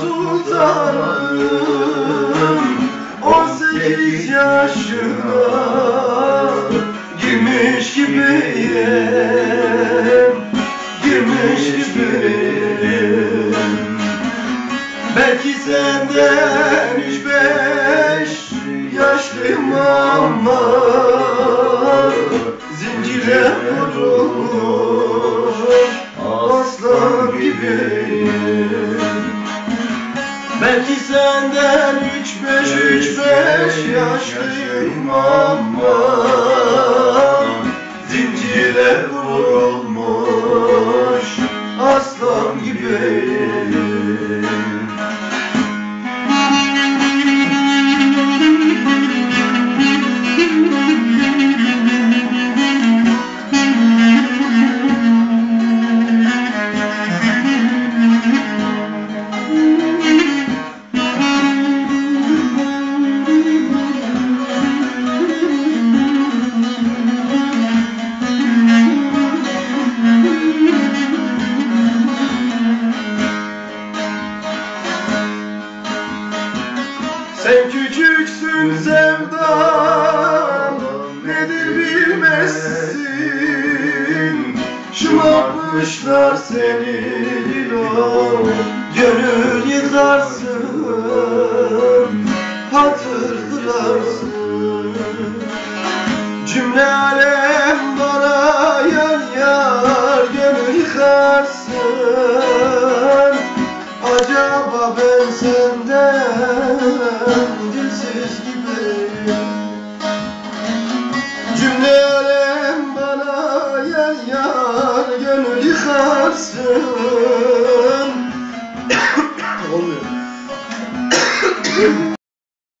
sultanım On sekiz yaşına girmiş gibiyim Girmiş gibiyim. Belki senden üç beş yaşlıyım ama Belki senden üç beş üç beş yaşlıyım ama Zincire vurulmuş. Aslan gibiyim Sen küçüksün sevdam Nedir bilmezsin? Şımartmışlar seni Lilo Gönül yıkarsın Hatırlarsın Cümle alem nasıl